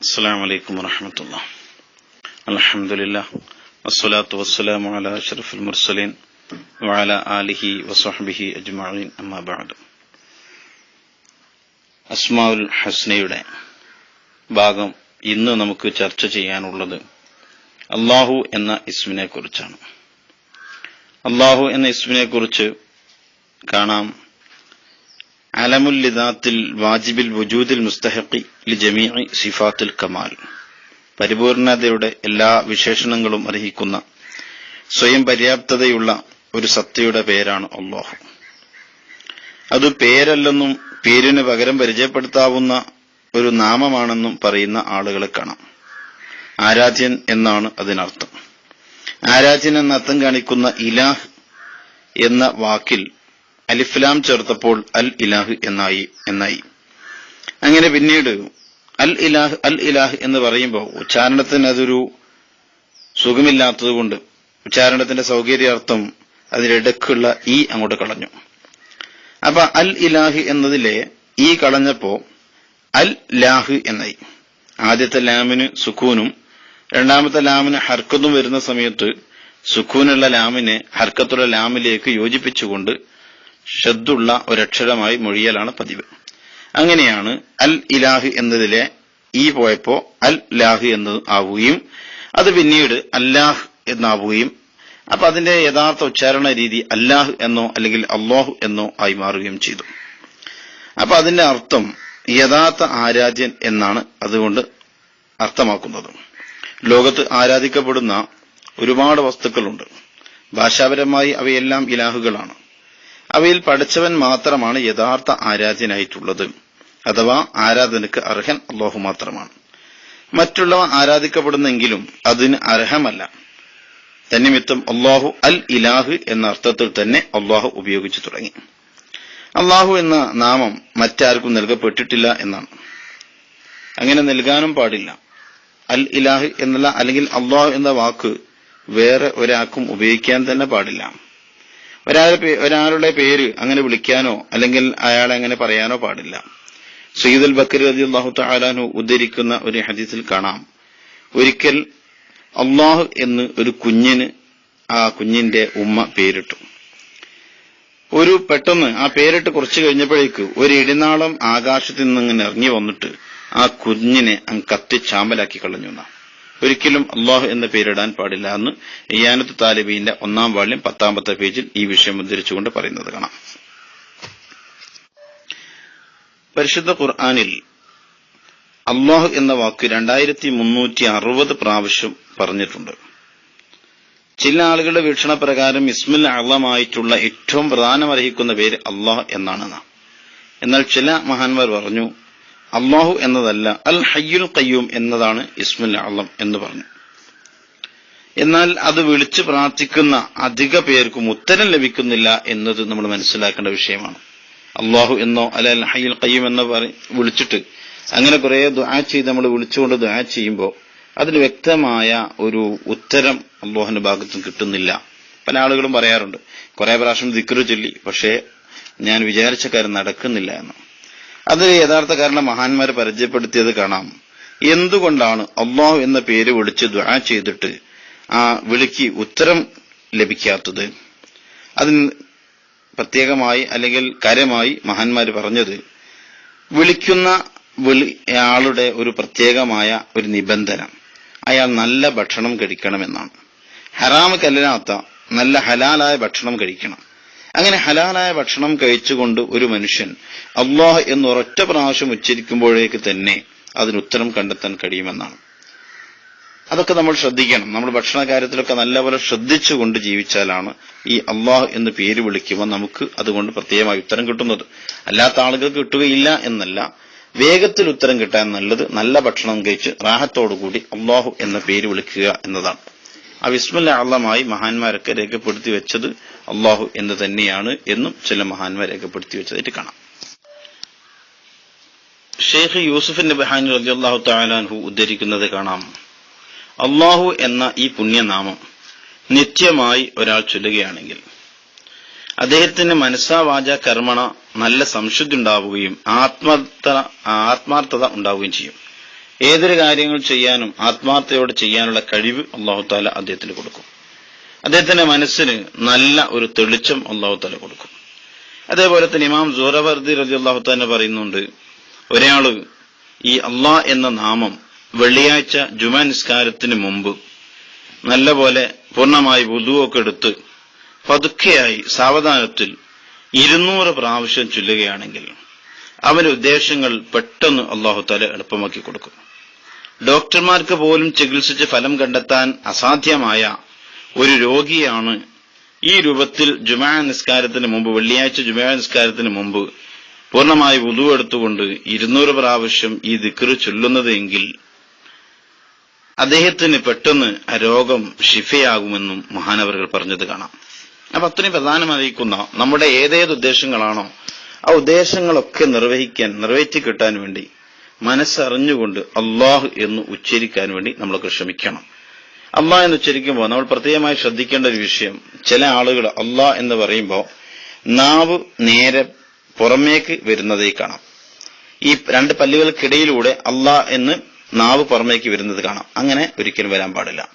السلام عليكم ورحمة الله الحمد لله والصلاة والسلام على أشرف المرسلين وعلى آله وصحبه أجمعين أما بعد അസ്മാഉൽ ഹസ്നയുടെ ഭാഗം ഇന്ന് നമുക്ക് ചർച്ച ചെയ്യാനുള്ളത് അള്ളാഹു എന്ന ഇസ്മിനെ കുറിച്ചാണ് അള്ളാഹു എന്ന ഇസ്മിനെ കുറിച്ച് കാണാം അലമുൽ ലിദാത്തിൽ വാജിബിൽ വുജൂദിൽ മുസ്തഹക്കി ലി ജമീഇ സിഫാത്തുൽ കമാൽ. പരിപൂർണതയുടെ എല്ലാ വിശേഷണങ്ങളും അർഹിക്കുന്ന സ്വയം പര്യാപ്തതയുള്ള ഒരു സത്തയുടെ പേരാണ് അള്ളാഹു അത് പേരല്ലെന്നും പേരിന് പകരം പരിചയപ്പെടുത്താവുന്ന ഒരു നാമമാണെന്നും പറയുന്ന ആളുകളെ കാണാം. ആരാധ്യൻ എന്നാണ് അതിനർത്ഥം. ആരാധ്യൻ എന്ന അർത്ഥം കാണിക്കുന്ന ഇലാഹ് എന്ന വാക്കിൽ അലിഫ്ലാം ചേർത്തപ്പോൾ അൽ ഇലാഹ് എന്നായി എന്നായി. അങ്ങനെ പിന്നീട് അൽ ഇലാഹ് അൽ ഇലാഹ് എന്ന് പറയുമ്പോൾ ഉച്ചാരണത്തിന് അതൊരു സുഖമില്ലാത്തതുകൊണ്ട് ഉച്ചാരണത്തിന്റെ സൗകര്യാർത്ഥം അതിനിടക്കുള്ള ഈ അങ്ങോട്ട് കളഞ്ഞു. അപ്പൊ അൽ ഇലാഹ് എന്നതിലെ ഈ കളഞ്ഞപ്പോ അൽ ലാഹ് എന്നായി. ആദ്യത്തെ ലാമിന് സുക്കൂനും രണ്ടാമത്തെ ലാമിന് ഹർക്കത്തും വരുന്ന സമയത്ത് സുക്കൂനുള്ള ലാമിനെ ഹർക്കത്തുള്ള ലാമിലേക്ക് യോജിപ്പിച്ചുകൊണ്ട് ഷദ്ദുള്ള ഒരക്ഷരമായി മൊഴിയലാണ് പതിവ്. അങ്ങനെയാണ് അൽ ഇലാഹ് എന്നതിലെ ഈ പോയപ്പോ അൽ ലാഹ് എന്ന് ആവുകയും അത് പിന്നീട് അല്ലാഹ് എന്നാവുകയും അപ്പൊ അതിന്റെ യഥാർത്ഥ ഉച്ചാരണ രീതി അല്ലാഹ് എന്നോ അല്ലെങ്കിൽ അള്ളാഹു എന്നോ ആയി മാറുകയും ചെയ്തു. അപ്പൊ അതിന്റെ അർത്ഥം യഥാർത്ഥ ആരാധ്യൻ എന്നാണ് അതുകൊണ്ട് അർത്ഥമാക്കുന്നത്. ലോകത്ത് ആരാധിക്കപ്പെടുന്ന ഒരുപാട് വസ്തുക്കളുണ്ട്. ഭാഷാപരമായി അവയെല്ലാം ഇലാഹുകളാണ്. അവയിൽ പഠിച്ചവൻ മാത്രമാണ് യഥാർത്ഥ ആരാധ്യനായിട്ടുള്ളത്. അഥവാ ആരാധനക്ക് അർഹൻ അള്ളാഹു മാത്രമാണ്. മറ്റുള്ളവ ആരാധിക്കപ്പെടുന്നെങ്കിലും അതിന് അർഹമല്ല. തന്നിമിത്തം അള്ളാഹു അൽ ഇലാഹ് എന്ന അർത്ഥത്തിൽ തന്നെ അള്ളാഹു ഉപയോഗിച്ചു തുടങ്ങി. അള്ളാഹു എന്ന നാമം മറ്റാർക്കും നൽകപ്പെട്ടിട്ടില്ല എന്നാണ്. അങ്ങനെ നൽകാനും പാടില്ല. അൽ ഇലാഹ് എന്നല്ല അല്ലെങ്കിൽ അള്ളാഹു എന്ന വാക്ക് വേറെ ഒരാൾക്കും ഉപയോഗിക്കാൻ തന്നെ പാടില്ല. ഒരാളുടെ ഒരാളുടെ പേര് അങ്ങനെ വിളിക്കാനോ അല്ലെങ്കിൽ അയാളെ അങ്ങനെ പറയാനോ പാടില്ല. സയ്യിദുൽ ബക്കർ അലി അള്ളാഹു താലാനു ഉദ്ധരിക്കുന്ന ഒരു ഹദീസിൽ കാണാം. ഒരിക്കൽ അള്ളാഹു എന്ന് ഒരു കുഞ്ഞിന് ആ കുഞ്ഞിന്റെ ഉമ്മ പേരിട്ടു. ഒരു പെട്ടെന്ന് ആ പേരിട്ട് കുറച്ചു കഴിഞ്ഞപ്പോഴേക്ക് ഒരു ഇടിനാളം ആകാശത്തിൽ നിന്ന് ഇങ്ങനെ ഇറങ്ങി വന്നിട്ട് ആ കുഞ്ഞിനെ അങ്ങ് കത്തി ചാമ്പലാക്കി കളഞ്ഞു എന്നാ ഒരിക്കലും അള്ളാഹു എന്ന പേരിടാൻ പാടില്ല എന്ന് ഇയാനത്ത് താലിബീന്റെ ഒന്നാം വാള്യം പത്താമത്തെ പേജിൽ ഈ വിഷയം ഉദ്ധരിച്ചുകൊണ്ട് പറയുന്നത് കാണാം. പരിശുദ്ധ ഖുർആാനിൽ അള്ളാഹു എന്ന വാക്ക് രണ്ടായിരത്തി മുന്നൂറ്റി അറുപത് പ്രാവശ്യം പറഞ്ഞിട്ടുണ്ട്. ചില ആളുകളുടെ വീക്ഷണപ്രകാരം ഇസ്മിൽ അള്ളമായിട്ടുള്ള ഏറ്റവും പ്രധാനമർഹിക്കുന്ന പേര് അള്ളാഹ് എന്നാണ് എന്നാൽ ചില മഹാന്മാർ പറഞ്ഞു അള്ളാഹു എന്നതല്ല അൽ ഹയ്യുൽ കയ്യൂം എന്നതാണ് ഇസ്മുൽ അള്ളം എന്ന് പറഞ്ഞു. എന്നാൽ അത് വിളിച്ചു പ്രാർത്ഥിക്കുന്ന അധിക പേർക്കും ഉത്തരം ലഭിക്കുന്നില്ല എന്നത് നമ്മൾ മനസ്സിലാക്കേണ്ട വിഷയമാണ്. അള്ളാഹു എന്നോ അല്ല അൽ ഹയ്യുൽ കയ്യൂം എന്നോ വിളിച്ചിട്ട് അങ്ങനെ കുറെ ദുആ ചെയ്ത് നമ്മൾ വിളിച്ചുകൊണ്ട് ദുആ ചെയ്യുമ്പോൾ അതിന് വ്യക്തമായ ഒരു ഉത്തരം അള്ളാഹുന്റെ ഭാഗത്തും കിട്ടുന്നില്ല. പല ആളുകളും പറയാറുണ്ട് കുറെ പ്രാവശ്യം ദിക്റ് ചൊല്ലി പക്ഷേ ഞാൻ വിചാരിച്ച കാര്യം നടക്കുന്നില്ല എന്ന്. അത് യഥാർത്ഥ കാരണം മഹാന്മാരെ പരിചയപ്പെടുത്തിയത് കാണാം. എന്തുകൊണ്ടാണ് അള്ളാഹു എന്ന പേര് വിളിച്ച് ദ്വാ ചെയ്തിട്ട് ആ വിളിക്ക് ഉത്തരം ലഭിക്കാത്തത്? അതിന് പ്രത്യേകമായി അല്ലെങ്കിൽ കാര്യമായി മഹാന്മാര് പറഞ്ഞത് വിളിക്കുന്ന വിളി ആളുടെ ഒരു പ്രത്യേകമായ ഒരു നിബന്ധന. അയാൾ നല്ല ഭക്ഷണം കഴിക്കണമെന്നാണ്. ഹറാമ് കല്ലാത്ത നല്ല ഹലാലായ ഭക്ഷണം കഴിക്കണം. അങ്ങനെ ഹലാലായ ഭക്ഷണം കഴിച്ചുകൊണ്ട് ഒരു മനുഷ്യൻ അള്ളാഹ് എന്ന് ഒരൊറ്റ പ്രാവശ്യം ഉച്ചരിക്കുമ്പോഴേക്ക് തന്നെ അതിന് ഉത്തരം കണ്ടെത്താൻ കഴിയുമെന്നാണ്. അതൊക്കെ നമ്മൾ ശ്രദ്ധിക്കണം. നമ്മൾ ഭക്ഷണ കാര്യത്തിലൊക്കെ നല്ലപോലെ ശ്രദ്ധിച്ചുകൊണ്ട് ജീവിച്ചാലാണ് ഈ അള്ളാഹ് എന്ന് പേര് വിളിക്കുമ്പോൾ നമുക്ക് അതുകൊണ്ട് പ്രത്യേകമായി ഉത്തരം കിട്ടുന്നത്. അല്ലാത്ത ആളുകൾക്ക് കിട്ടുകയില്ല എന്നല്ല. വേഗത്തിൽ ഉത്തരം കിട്ടാൻ നല്ലത് നല്ല ഭക്ഷണം കഴിച്ച് റാഹത്തോടുകൂടി അള്ളാഹു എന്ന പേര് വിളിക്കുക എന്നതാണ്. ആ വിസ്മല്ല അള്ളമായി മഹാന്മാരൊക്കെ രേഖപ്പെടുത്തി വെച്ചത് അള്ളാഹു എന്ന് തന്നെയാണ് എന്നും ചില മഹാന്മാർ രേഖപ്പെടുത്തി വെച്ചതായിട്ട് കാണാം. ഷെയ്ഖ് യൂസുഫ് നബഹാനി റലി അള്ളാഹു താലാൻഹു ഉദ്ധരിക്കുന്നത് കാണാം. അള്ളാഹു എന്ന ഈ പുണ്യനാമം നിത്യമായി ഒരാൾ ചൊല്ലുകയാണെങ്കിൽ അദ്ദേഹത്തിന്റെ മനസ്സാവാച കർമ്മണ നല്ല സംശുദ്ധി ഉണ്ടാവുകയും ആത്മാർത്ഥ ആത്മാർത്ഥത ഉണ്ടാവുകയും ചെയ്യും. ഏതൊരു കാര്യങ്ങൾ ചെയ്യാനും ആത്മാർത്ഥയോടെ ചെയ്യാനുള്ള കഴിവ് അള്ളാഹു താല അദ്ദേഹത്തിന് കൊടുക്കും. അദ്ദേഹത്തിന്റെ മനസ്സിന് നല്ല ഒരു തെളിച്ചം അള്ളാഹു താല കൊടുക്കും. അതേപോലെ തന്നെ ഇമാം സൂറവർദി റലി അള്ളാഹു താല പറയുന്നുണ്ട് ഒരാൾ ഈ അള്ളാ എന്ന നാമം വെള്ളിയാഴ്ച ജുമാ നിസ്കാരത്തിന് മുമ്പ് നല്ലപോലെ പൂർണമായി വുതുവൊക്കെ എടുത്ത് പതുക്കെയായി സാവധാനത്തിൽ ഇരുന്നൂറ് പ്രാവശ്യം ചൊല്ലുകയാണെങ്കിൽ അവന്റെ ഉദ്ദേശങ്ങൾ പെട്ടെന്ന് അള്ളാഹു താല എളുപ്പമാക്കി കൊടുക്കും. ഡോക്ടർമാർക്ക് പോലും ചികിത്സിച്ച് ഫലം കണ്ടെത്താൻ അസാധ്യമായ ഒരു രോഗിയാണ് ഈ രൂപത്തിൽ ജുമാ നിസ്കാരത്തിന് മുമ്പ് വെള്ളിയാഴ്ച ജുമാ നിസ്കാരത്തിന് മുമ്പ് പൂർണമായി വുതു എടുത്തുകൊണ്ട് ഇരുന്നൂറ് പ്രാവശ്യം ഈ ദിക്കറ് ചൊല്ലുന്നത് എങ്കിൽ അദ്ദേഹത്തിന് പെട്ടെന്ന് ആ രോഗം ഷിഫയാകുമെന്നും മഹാനവറുകൾ പറഞ്ഞത് കാണാം. അപ്പൊ അത്രയും പ്രധാനമായിരിക്കുന്ന നമ്മുടെ ഏതേത് ഉദ്ദേശങ്ങളാണോ ആ ഉദ്ദേശങ്ങളൊക്കെ നിർവഹിക്കാൻ നിറവേറ്റി കിട്ടാൻ വേണ്ടി മനസ്സറിഞ്ഞുകൊണ്ട് അള്ളാഹു എന്ന് ഉച്ചരിക്കാൻ വേണ്ടി നമ്മളൊക്കെ ശ്രമിക്കണം. അള്ളാഹ് എന്ന് ഉച്ചരിക്കുമ്പോൾ നമ്മൾ പ്രത്യേകമായി ശ്രദ്ധിക്കേണ്ട ഒരു വിഷയം ചില ആളുകൾ അള്ളാഹ് എന്ന് പറയുമ്പോൾ നാവ് നേരെ പുറമേക്ക് വരുന്നതേ കാണാം. ഈ രണ്ട് പല്ലുകൾക്കിടയിലൂടെ അള്ളാഹ് എന്ന് നാവ് പുറമേക്ക് വരുന്നത് കാണാം. അങ്ങനെ ഒരിക്കലും വരാൻ പാടില്ല.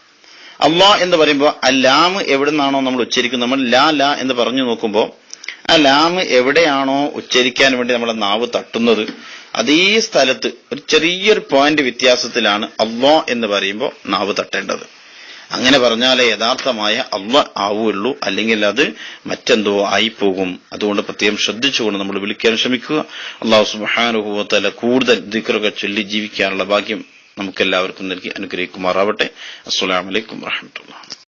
അള്ളാ എന്ന് പറയുമ്പോൾ അല്ലാമ് ലാമ് എവിടെ നിന്നാണോ നമ്മൾ ഉച്ചരിക്കുന്നത്. നമ്മൾ ലാ ലാ എന്ന് പറഞ്ഞു നോക്കുമ്പോൾ ആ ലാമ് എവിടെയാണോ ഉച്ചരിക്കാൻ വേണ്ടി നമ്മുടെ നാവ് തട്ടുന്നത് അതേ സ്ഥലത്ത് ഒരു ചെറിയൊരു പോയിന്റ് വ്യത്യാസത്തിലാണ് അള്ളോ എന്ന് പറയുമ്പോൾ നാവ് തട്ടേണ്ടത്. അങ്ങനെ പറഞ്ഞാലേ യഥാർത്ഥമായ അള്ള ആവുള്ളൂ അല്ലെങ്കിൽ അത് മറ്റെന്തോ ആയിപ്പോകും. അതുകൊണ്ട് പ്രത്യേകം ശ്രദ്ധിച്ചുകൊണ്ട് നമ്മൾ വിളിക്കാൻ ശ്രമിക്കുക. അള്ളാഹു സുബാനുഭവത്തല കൂടുതൽ ദിക്കറൊക്കെ ചൊല്ലി ജീവിക്കാനുള്ള ഭാഗ്യം നമുക്കെല്ലാവർക്കും നൽകി അനുഗ്രഹിക്കുമാറാവട്ടെ. അസ്സലാമലൈക്കും വാഹമത്തുള്ള